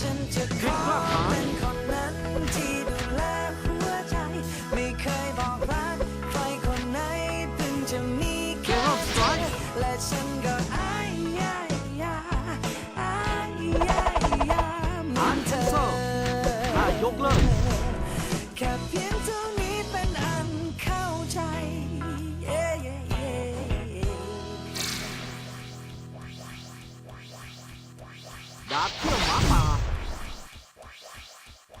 ฉันจะขอเป็นคนนั้นที่ดูแลหัวใจ ไม่เคยบอกรักใครคนไหนเพิ่งจะมีแค่เธอและฉันก็อายยายาอายยายาเหมือนเธอยกเลิกแค่เพียงเท่านี้เป็นอันเข้าใจ เย้เย้เย้ดาบเที่ยวหมาป่า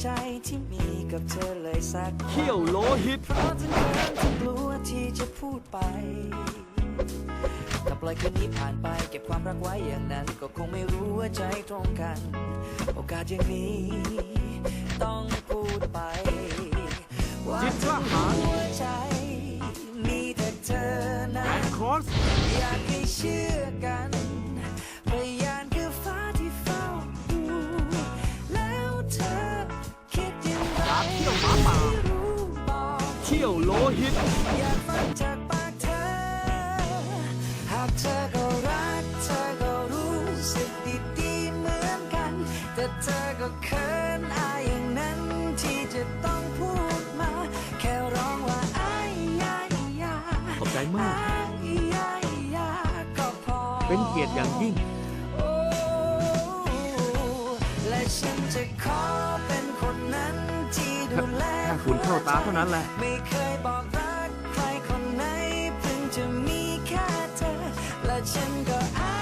ในใจที่มีกับเธอเลยสักเขี้ยวโลหิตเพราะทั้งเกินทั้งกลัวที่จะพูดไปถ้าปล่อยคืนนี้ผ่านไปเก็บความรักไว้อย่างนั้น ก็คงไม่รู้ว่าใจตรงกัน โอกาสอย่างนี้ ต้องพูดไป ว่าจิตกล้าหาญหัวใจ มีแต่เธอนะแอนครอสอยากให้เชื่อกัน ป่าไม่รู้บอกเขี้ยวโลหิต อยากฟังจากปากเธอ หากเธอก็รักเธอก็รู้สึกดีๆเหมือนกัน แต่เธอก็เขินอายอย่างนั้นที่จะต้องพูดมา แค่ร้องว่าอายยายยาขอบใจมาก อายยายยาก็พอ เป็นเกียรติอย่างยิ่ง โอ้และฉันจะขอเป็นคนนั้นที่ดูแลแค่ฝุ่นเข้าตาเท่านั้นแหละไม่เคยบอกรักใครคนไหนเพิ่งจะมีแค่เธอและฉันก็อา